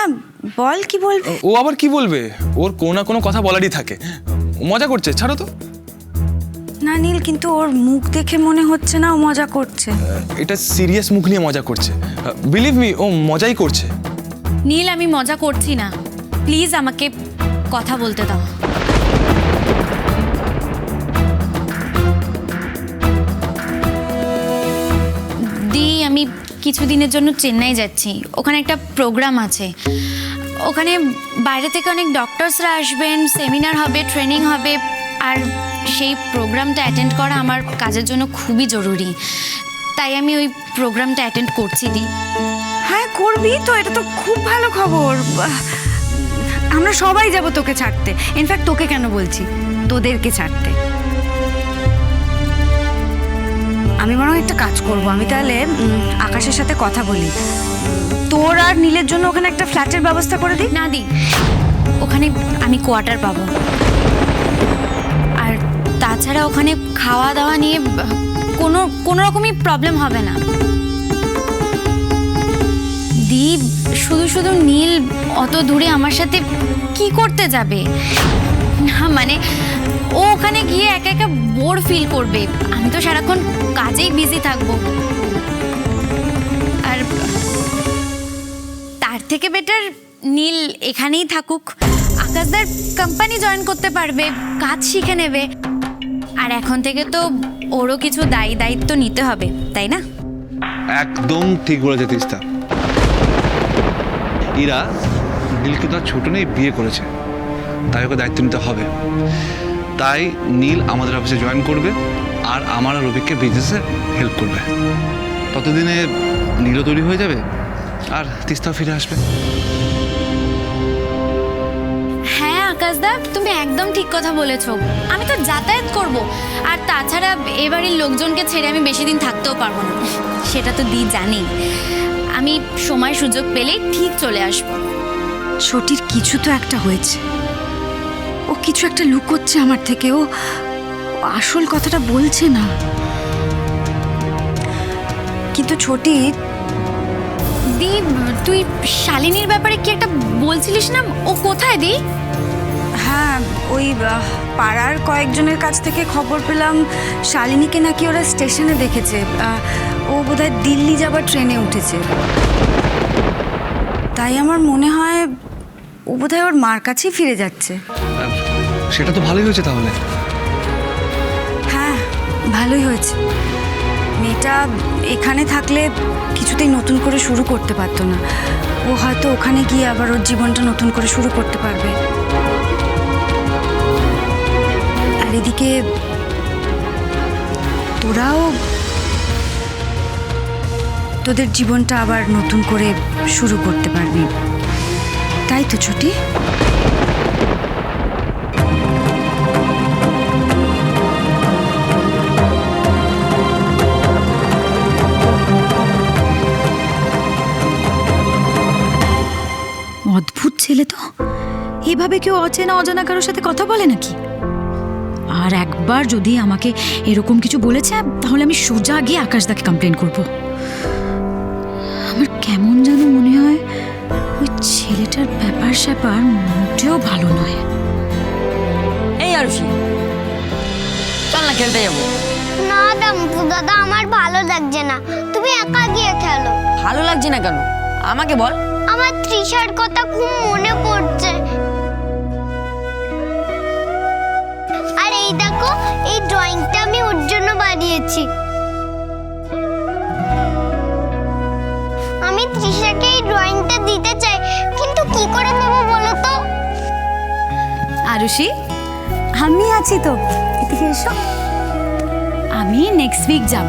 হ্যাঁ বল কি বলবি? ও আবার কি বলবে? ওর কোনো না কোনো কথা বলারই থাকে। ও মজা করছে ছাড়ো তো। না নীল কিন্তু ওর মুখ দেখে মনে হচ্ছে না ও মজা করছে। এটা সিরিয়াস মুখ নিয়ে মজা করছে। বিলিভ মি ও মজাই করছে। নীল আমি মজা করছি না। প্লিজ আমাকে কথা বলতে দাও। দি আমি কিছুদিনের জন্য চেন্নাই যাচ্ছি। ওখানে একটা প্রোগ্রাম আছে। ওখানে বাইরে থেকে অনেক ডক্টরসরা আসবেন সেমিনার হবে ট্রেনিং হবে। আর সেই প্রোগ্রামটা অ্যাটেন্ড করা আমার কাজের জন্য খুবই জরুরি। তাই আমি ওই প্রোগ্রামটা অ্যাটেন্ড করছি দি। হ্যাঁ করবি তো, এটা তো খুব ভালো খবর। আমরা সবাই যাব তোকে ছাড়তে। ইনফ্যাক্ট তোকে কেন বলছি? তোদেরকে ছাড়তে। আমি বরং একটা কাজ করব। আমি তাহলে আকাশের সাথে কথা বলি। তোর আর নীলের জন্য ওখানে একটা ফ্ল্যাটের ব্যবস্থা করে দিই? না, দি। ওখানে আমি কোয়ার্টার পাবো। আর তাছাড়া ওখানে খাওয়া দাওয়া নিয়ে, কোনো কোনো রকমই প্রবলেম হবে না। দি, শুধু শুধু নীল অত দূরে আমার সাথে কি করতে যাবে? না মানে ও ওখানে গিয়ে একা একা বোর ফিল করবে। আমি তো সারাক্ষণ কাজেই বিজি থাকব। আর তার থেকে বেটার নীল এখানেই থাকুক। আকাশদার কোম্পানি জয়েন করতে পারবে, কাজ শিখে নেবে। আর এখন থেকে তো ওরও কিছু দায়ী দায়িত্ব নিতে হবে, তাই না? একদম ঠিক বলেছে তিস্তা। ইরা, নীলকে তো ছোট নেই, বিয়ে করেছে। তাই ওকে দায়িত্ব নিতে হবে। তাই নীল আমাদের অফিসে জয়েন করবে আর আমার আর রবিককে বিজনেসে হেল্প করবে। ততদিনে নীলও তৈরি হয়ে যাবে আর তিস্তাও ফিরে আসবে। হ্যাঁ আকাশদা তুমি একদম ঠিক কথা বলেছ। আমি তো যাতায়াত করব। আর তাছাড়া এবারের লোকজনকে ছেড়ে আমি বেশি দিন থাকতেও পারব না। সেটা তো দি জানি আমি সময় সুযোগ পেলেই ঠিক চলে আসব। ছোটির কিছু তো একটা হয়েছে। ও কিছু একটা লুকোচ্ছে আমার থেকে। ও আসল কথাটা বলছে না। কিন্তু ছোটি দি তুই শালিনীর ব্যাপারে কি একটা বলছিলিস না? ও কোথায় দি হ্যাঁ ওই পাড়ার কয়েকজনের কাছ থেকে খবর পেলাম। শালিনীকে নাকি ওরা স্টেশনে দেখেছে। ও বোধহয় দিল্লি যাবার ট্রেনে উঠেছে। তাই আমার মনে হয় ও বোধহয় ওর মার কাছেই ফিরে যাচ্ছে। সেটা তো ভালোই হয়েছে তাহলে। হ্যাঁ ভালোই হয়েছে। মেয়েটা এখানে থাকলে কিছুতেই নতুন করে শুরু করতে পারতো না। ও হয়তো ওখানে গিয়ে আবার ওর জীবনটা নতুন করে শুরু করতে পারবে। আর এদিকে তোরাও তোদের জীবনটা আবার নতুন করে শুরু করতে পারবি। তাই তো, ছুটি? ছেলে তো? এভাবে কেউ অচেনা অজানা কারোর সাথে কথা বলে নাকি? আর একবার যদি আমাকে এরকম কিছু বলেছে তাহলে আমি সোজা গিয়ে আকাশদাকে কমপ্লেন করব। আমার কেমন যেন মনে হয় ওই ছেলেটার ব্যাপার স্যাপার মোটেও ভালো নয়। এই আরুষি চল না খেলতে যাব। না দাম্পু দাদা আমার ভালো লাগছে না। তুমি একা গিয়ে খেলো। ভালো লাগছে না কেন? আমাকে বল। আমার তৃষার কথা খুব মনে পড়ছে। আর এই দেখো এই ড্রয়িংটা আমি ওর জন্য বানিয়েছি। আমি তৃষাকে এই ড্রয়িংটা দিতে চাই কিন্তু কি করে দেবো বলো তো? আরুষি আমি আছি তো এদিকে এসো। আমি নেক্সট উইক যাব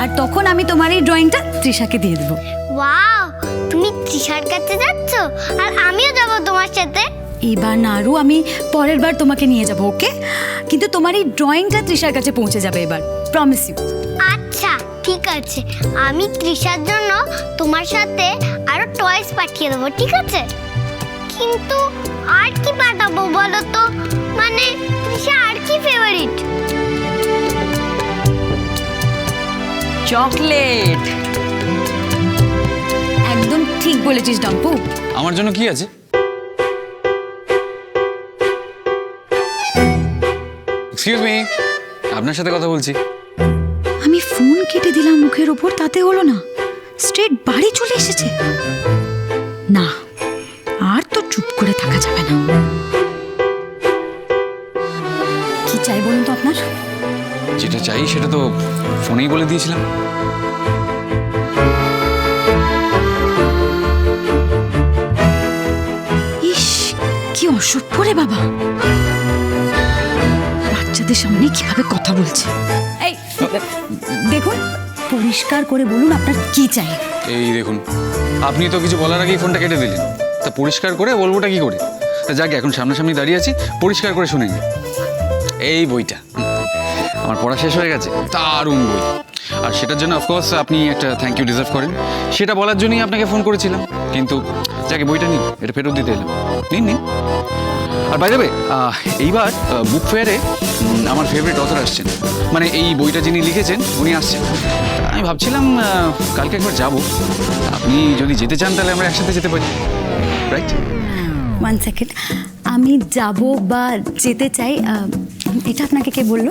আর তখন আমি তোমার এই ড্রয়িংটা তৃষাকে দিয়ে দেবো। ওয়াও তুমি তৃষার কাছে যাচ্ছ? আর আমিও যাব তোমার সাথে। এবার নাড়ু আমি পরের বার তোমাকে নিয়ে যাব ওকে? কিন্তু তোমার এই ড্রয়িংটা তৃষার কাছে পৌঁছে যাবে এবার প্রমিস ইউ আচ্ছা ঠিক আছে। আমি তৃষার জন্য তোমার সাথে আরও টয়েস পাঠিয়ে দেবো ঠিক আছে? কিন্তু আর কি পাঠাবো বলো তো? মানে তৃষা আর কি ফেভারিট চকলেট। ঠিক বলেছিস ডম্পু। আমার জন্য কি আছে? এক্সকিউজ মি আপনার সাথে কথা বলছি। আমি ফোন কেটে দিলাম মুখের ওপর তাতে হলো না। স্ট্রেট বাড়ি চলে এসেছে। না আর তো চুপ করে থাকা যাবে না। কি চাই বলুন তো আপনার? যেটা চাই সেটা তো ফোনেই বলে দিয়েছিলাম। কি অসভ্য রে বাবা। বাচ্চাদের সামনে কীভাবে কথা বলছে? এই, দেখুন, পরিষ্কার করে বলুন আপনার কি চাই। এই দেখুন, আপনি তো কিছু বলার আগেই ফোনটা কেটে দিলেন। তা পরিষ্কার করে বলবোটা কি করে? যাক, এখন সামনাসামনি দাঁড়িয়ে আছি, পরিষ্কার করে শুনে নিন এই বইটা আমার পড়া শেষ হয়ে গেছে, দারুণ বই। আর সেটার জন্য অফকোর্স আপনি একটা থ্যাংক ইউ ডিজার্ভ করেন। সেটা বলার জন্যই আপনাকে ফোন করেছিলাম, কিন্তু যাকে বইটা নিন, এটা ফেরত দিতে এলাম। নিন নিন। আর বাইরে এইবার বুক ফেয়ারে আমার ফেভারিট অথর আসছেন। মানে এই বইটা যিনি লিখেছেন উনি আসছেন। আমি ভাবছিলাম কালকে একবার যাব। আপনি যদি যেতে চান তাহলে আমরা একসাথে যেতে পারি। রাইট ওয়ান সেকেন্ড আমি যাব বা যেতে চাই এটা আপনাকে কে বলল?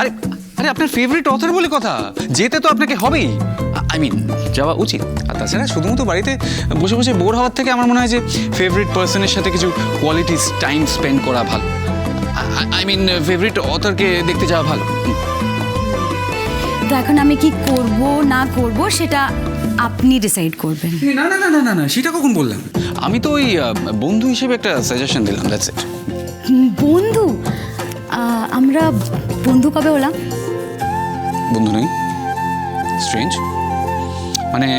আরে আরে আপনার ফেভারিট অথর বলে কথা। যেতে তো আপনাকে হবেই। আই মিন যাওয়া উচিত। আর তাছাড়া শুধুমাত্র বাড়িতে বসে বসে বোর হওয়ার থেকে আমার মনে হয় যে ফেভারিট পার্সনের সাথে কিছু কোয়ালিটি টাইম স্পেন্ড করা ভালো। আই মিন ফেভারিট অথরকে দেখতে যাওয়া ভালো। তো এখন আমি কি করব না করব সেটা আপনি ডিসাইড করবেন। না না না না না না সেটা কখন বললাম? আমি তো ওই বন্ধু হিসেবে একটা সাজেশন দিলাম দ্যাটস ইট বন্ধু? আমরা বন্ধু কবে হলাম? বন্ধু নেই। স্ট্রেঞ্জ মানে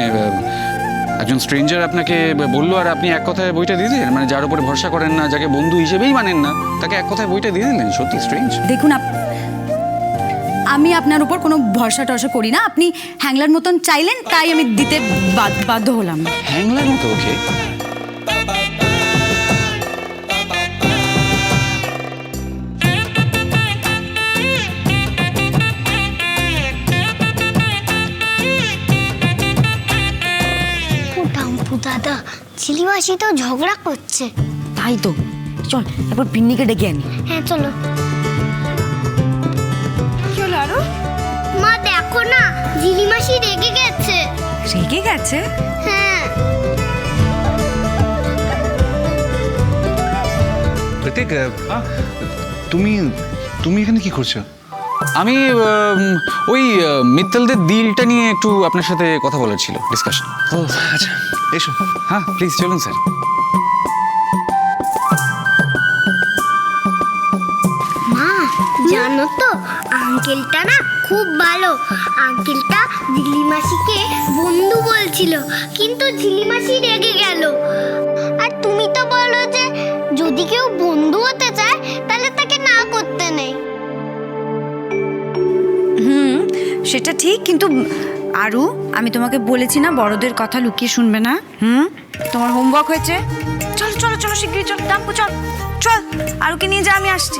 একজন স্ট্রেঞ্জার আপনাকে বলল আর আপনি এক কথায় বইটা দিয়ে দিলেন? মানে যার উপরে ভরসা করেন না যাকে বন্ধু হিসেবেই মানেন না তাকে এক কথায় বইটা দিয়ে দিলেন। সত্যি স্ট্রেঞ্জ দেখুন আমি আপনার উপর কোনো ভরসা টরসা করি না। আপনি হ্যাংলার মতন চাইলেন তাই আমি দিতে বাধ্য হলাম। হ্যাংলার মতো ওকে? দাদা চিলিমাসি তো ঝগড়া করছে। তাই তো। চল একবার পিন্নিকে ডেকে আনি। হ্যাঁ চলো। চলো আরও? মা দেখো না ঝিলিমাসি রেগে গেছে। রেগে গেছে? হ্যাঁ। তুমি তুমি এখানে কি করছ? আমি ওই মিত্তলদের দিলটা নিয়ে একটু আপনার সাথে কথা বলার ছিল ডিসকাশন ও আচ্ছা এসো। হ্যাঁ প্লিজ চলুন স্যার মা জানো তো আঙ্কেলটা না খুব ভালো। আঙ্কেলটা ঝিলিমাসিকে বন্ধু বলছিল কিন্তু ঝিলিমাসি রেগে গেল। আর তুমি তো বলো যে যদি কেউ বন্ধু হতে সেটা ঠিক, কিন্তু আরু, আমি তোমাকে বলেছি না, বড়দের কথা লুকিয়ে শুনবে না, হুম? তোমার হোমওয়ার্ক হয়েছে? চলো চলো চলো, শিগগিরই চল ডাম্পু চল চল, আরুকে নিয়ে যা, আমি আসছি।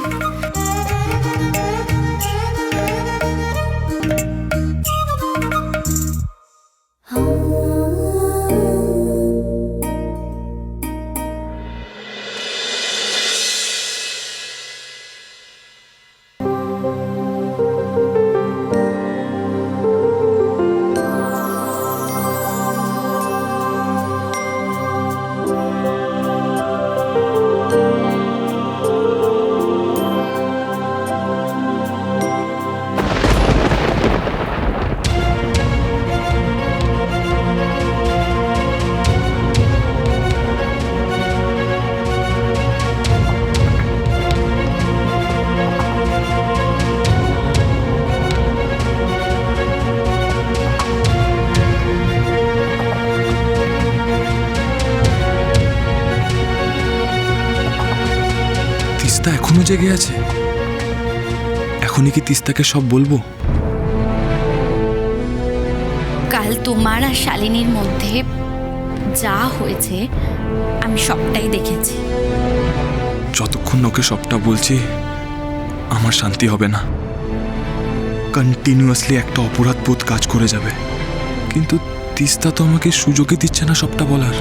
এখনও জেগে আছে। এখনই কি তিস্তাকে সব বলব? কাল তোমার আর শালিনীর মধ্যে যা হয়েছে আমি সবটাই দেখেছি। যতক্ষণ ওকে সবটা বলছি আমার শান্তি হবে না। কন্টিনিউয়াসলি একটা অপরাধ বোধ কাজ করে যাবে। কিন্তু তিস্তা তো আমাকে সুযোগই দিচ্ছে না সবটা বলার।